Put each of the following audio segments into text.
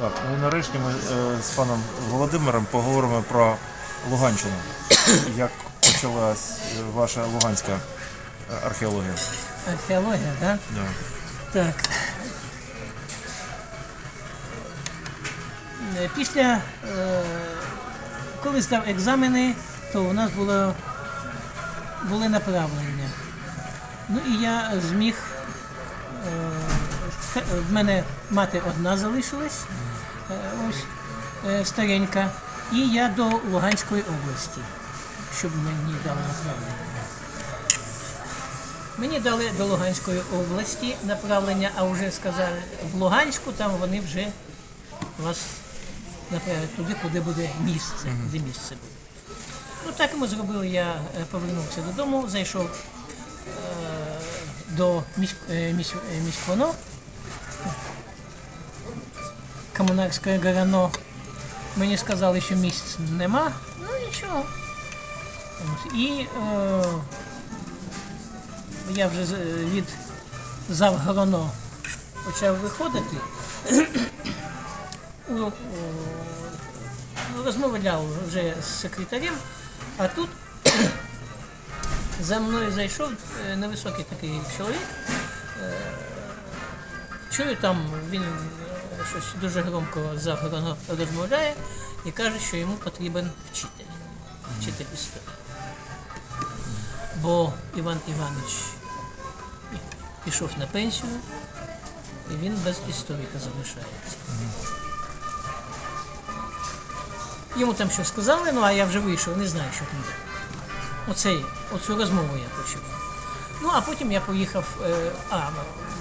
Так, ну і нарешті ми е, з паном Володимиром поговоримо про Луганщину. Як почалась е, ваша луганська е, археологія? Археологія, так? Да. Так. Е, Після, е, коли здав екзамени, то у нас було, були направлення. Ну і я зміг. е, В мене мати одна залишилась, е, ось е, старенька, і я до Луганської області, щоб мені дали направлення. Мені дали до Луганської області направлення, а вже сказали в Луганську, там вони вже вас направлять туди, куди буде місце, де місце буде. Ну так і ми зробили, я е, повернувся додому, зайшов е, до міськ, е, місь, е, міськвоно, комунарське горано. Мені сказали, що місць нема, ну нічого. І е, я вже від Завгороно почав виходити. У- у- Розмовляв вже з секретарем, а тут за мною зайшов е, невисокий такий чоловік. Е, Чую там, він е, щось дуже громко Завгороно розмовляє і каже, що йому потрібен вчитель, вчитель історії. Бо Іван Іванович пішов на пенсію, і він без історика залишається. Йому там щось сказали, ну а я вже вийшов, не знаю, що там. Оцей, оцю розмову я почув. Ну, а потім я поїхав. е, А,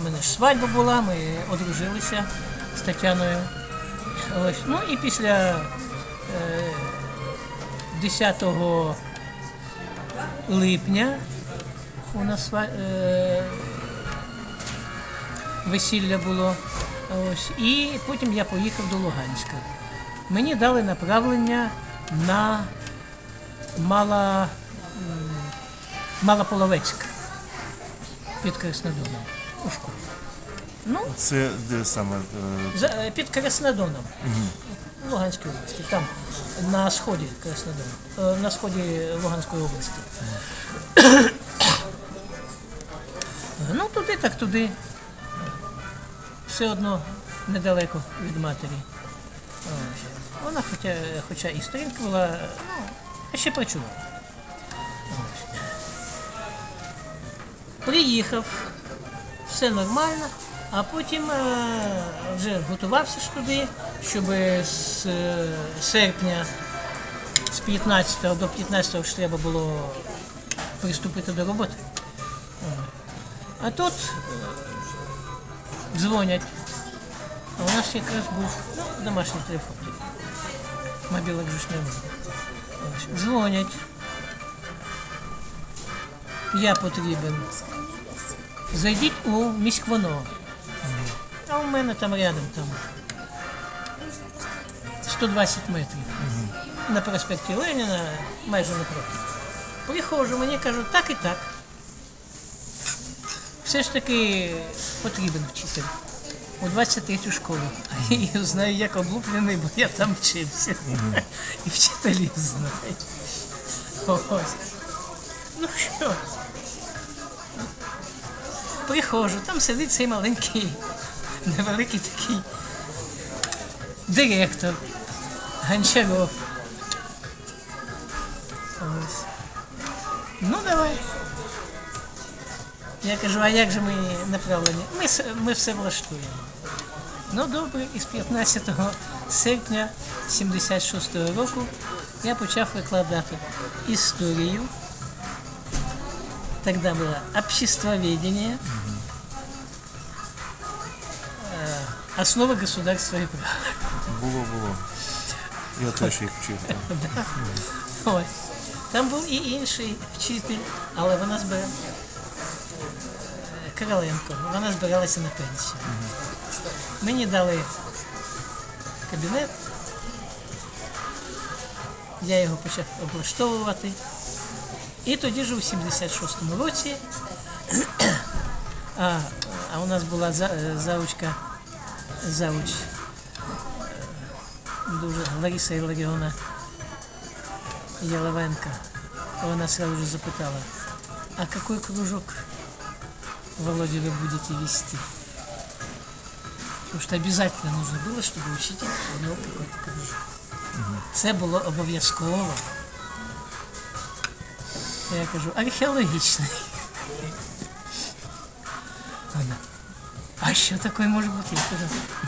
в мене ж свадьба була, ми одружилися з Тетяною. Ось. Ну і після е, 10 липня у нас е, весілля було. Ось. І потім я поїхав до Луганська. Мені дали направлення на Мала, Малополовецьк під Краснодоном у школу. Ну, Це де саме? е, за, е, під Краснодоном. В Луганській області, там на сході Краснодону, е, на сході Луганської області. Ну, туди, так туди. Все одно недалеко від матері. Ось. Вона хоча, хоча і сторінка була, ну, а ще працювала. Ось. Приїхав, все нормально, а потім е, вже готувався ж туди, щоб з е, серпня, з 15 до 15 ж треба було приступити до роботи. А тут е, дзвонять. А у нас якраз був ну, домашній телефон. Мобілок ж не було. Дзвонять. Я потрібен. Зайдіть у міськвоно. А у мене там рядом там 120 метрів. На проспекті Леніна, майже напроти. Приходжу, мені кажуть, так і так. Все ж таки потрібен вчитель. У 23 школу. А я знаю як облуплений, бо я там вчився. І вчителів знаю. Ось. Ну що? Приходжу, там сидить цей маленький, невеликий такий директор Гончаров. Ось. Ну давай. Я кажу, а як же ми направлені? Ми, с- ми все влаштуємо. Ну добре, із 15 серпня 76 року я почав викладати історію. Тогда было обществоведение, Основы государства и права. Було, було. Я теж їх вчив. там. Ось. Там був і інший вчитель, але вона збирала Короленко, вона збиралася на пенсію. Мені дали кабінет, я його почав облаштовувати. І тоді ж у 76-му році, а, а у нас була за- заучка, зауч дуже Лариса Іларіона Яловенко. Вона сразу же запитала, а какой кружок, Володя, вы будете вести? Потому что обязательно нужно было, чтобы учитель вел какой-то кружок. Це було обов'язково. Я кажу, археологічний. Що таке може бути?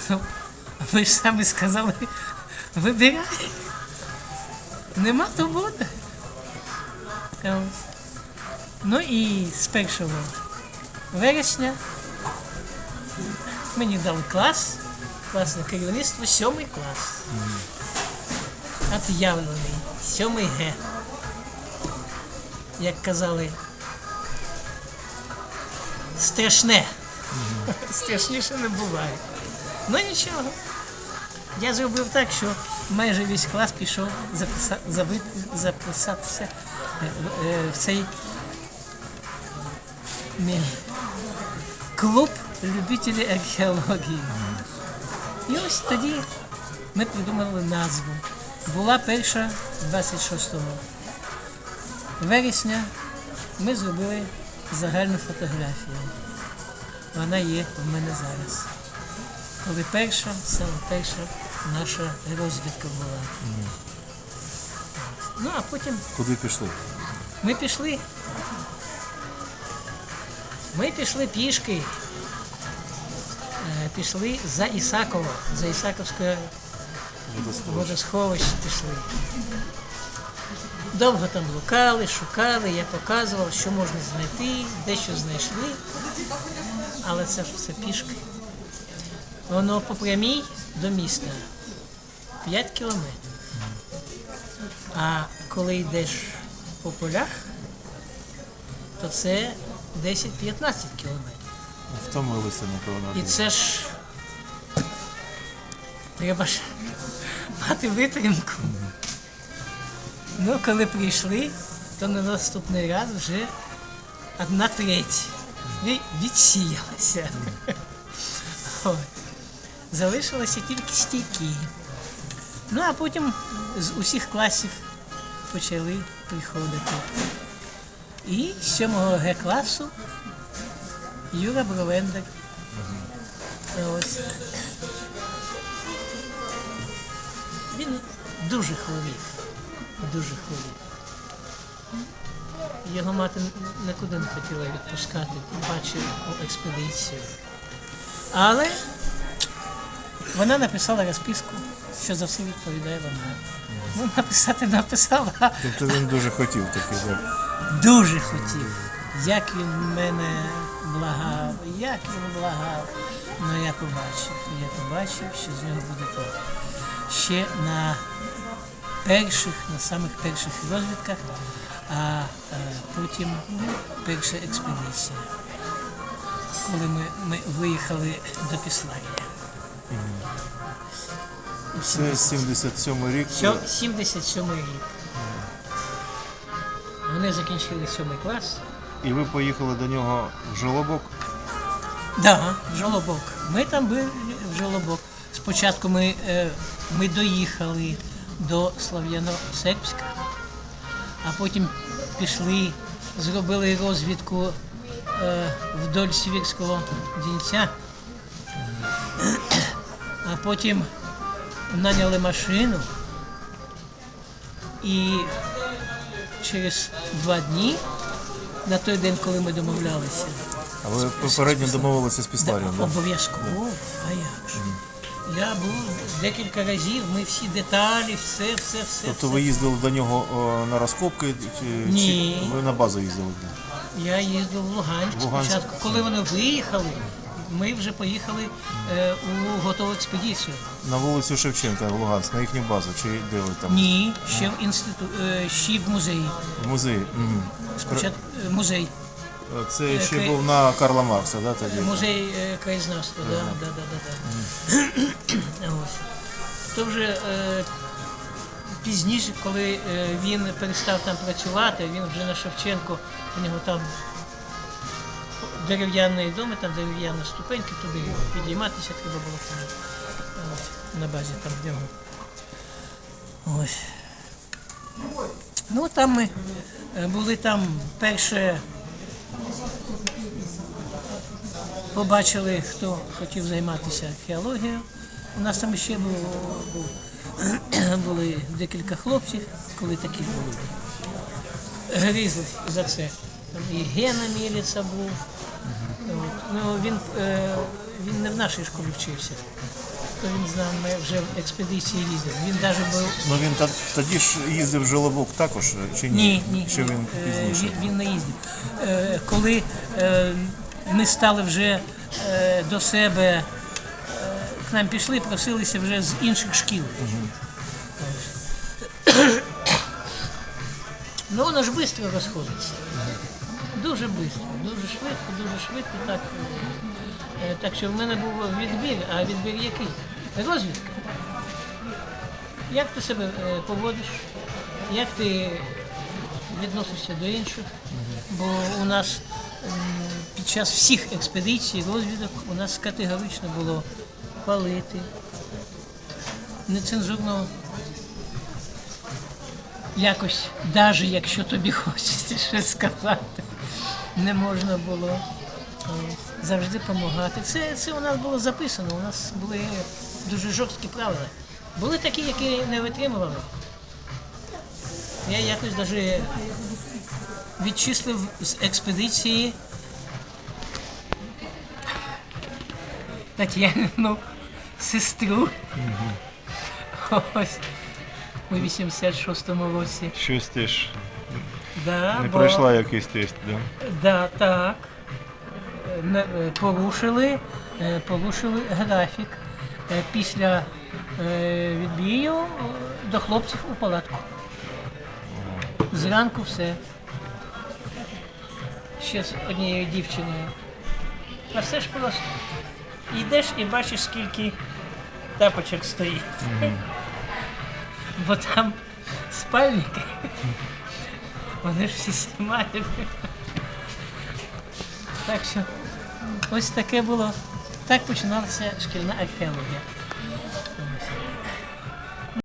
Ну, ви ж самі сказали, вибирай. Нема, то буде. Ну і з 1 вересня мені дали клас, класне керівництво, сьомий клас. От'явлений, сьомий Г. Як казали, страшне. Страшніше не буває. Ну нічого. Я зробив так, що майже весь клас пішов записа, зави- записатися е, е, в цей клуб любителів археології. І ось тоді ми придумали назву. Була перша 26 вересня. Ми зробили загальну фотографію. Вона є в мене зараз. Коли перша, саме перша наша розвідка була. Ну а потім Куди пішли? ми пішли. Ми пішли пішки. Е, Пішли за Ісаково, за Ісаковське водосховище пішли. Довго там блукали, шукали, я показував, що можна знайти, дещо знайшли, але це ж все пішки. Воно по прямій до міста 5 кілометрів. А коли йдеш по полях, то це 10-15 кілометрів. Втомилися, напевно. І це ж треба ж мати витримку. Ну, коли прийшли, то на наступний раз вже одна треть відсіялася. Залишилися тільки стійки. Ну, а потім з усіх класів почали приходити. І з 7 Г класу Юра Бровендер. Ось. Він дуже хворів. Дуже хворів. Його мати нікуди не хотіла відпускати, тим паче у експедицію. Але вона написала розписку, що за все відповідає вона. Ну, написати написала, Тобто він дуже хотів такий так. дуже хотів. Як він мене благав, як він благав. Ну я побачив, я побачив, що з нього буде толк. Ще на перших, на самих перших розвідках, а е, потім перша експедиція. Коли ми, ми виїхали до Піславія. Це 77 рік. Сьо- 77 рік. Вони закінчили сьомий клас. І ви поїхали до нього в Жолобок. Да, в Жолобок. Ми там були в Жолобок. Спочатку ми, е, ми доїхали до Слав'яно-Сербська, а потім пішли, зробили розвідку е, вдоль Сіверського Дінця, а потім наняли машину і через два дні, на той день, коли ми домовлялися, А ви попередньо домовилися з Післарієм, Да. Обов'язково, а як же? Я був декілька разів, ми всі деталі, все, все, все. Тобто все. ви їздили до нього о, на розкопки чи, Ні. чи ви на базу їздили? Я їздив в Луганськ Луганськ. спочатку. Коли вони виїхали, ми вже поїхали е, у готову експедицію. На вулицю Шевченка в Луганськ, на їхню базу, чи де ви там? Ні, ще в інститут, е, ще в музеї. В музеї. Угу. Спочатку е, музей. Це ще Який- був на Карла Маркса, да, тоді? Музей е, краєзнавства, да, да, да, да, да. Ось. То вже е, пізніше, коли е, він перестав там працювати, він вже на Шевченко, у нього там дерев'яний дом, і там дерев'яна ступенька, туди підійматися треба було там, ось, на базі там в нього. Ось. Ну, там ми е, були там перше. Побачили, хто хотів займатися археологією. У нас там ще було, був, були декілька хлопців, коли такі були. Грізли за це. Там і Гена Міліца був. Ну, він, е, він не в нашій школі вчився. То він з нами вже в експедиції їздив. Він навіть був Ну він тоді ж їздив в Жолобок також, чи ні? ні, ні. Чи він Е, пізніше? Він, не їздив. Е, Коли ми стали вже е, до себе, е, к нам пішли, просилися вже з інших шкіл. Ну воно ж швидко розходиться. Дуже швидко, дуже швидко, дуже швидко. Так, Е, так що в мене був відбір, а відбір який? Розвідка. Як ти себе е, поводиш? Як ти відносишся до інших? Бо у нас під час всіх експедицій, розвідок, у нас категорично було палити, нецензурно якось, навіть якщо тобі хочеться щось сказати, не можна було завжди допомагати. Це, це у нас було записано, у нас були дуже жорсткі правила. Були такі, які не витримували. Я якось навіть відчислив з експедиції Тетяну сестру. Ось у 86-му році. Щось теж Да, не бо- пройшла якийсь тест, да? Да, так. Е, Порушили, е, порушили графік. Е, Після відбію до хлопців у палатку. Зранку все. Ще з однією дівчиною. А все ж просто. Йдеш і бачиш, скільки тапочок стоїть. Бо там спальники. Вони ж всі знімають. Так що ось таке було. Так починалася шкільна археологія.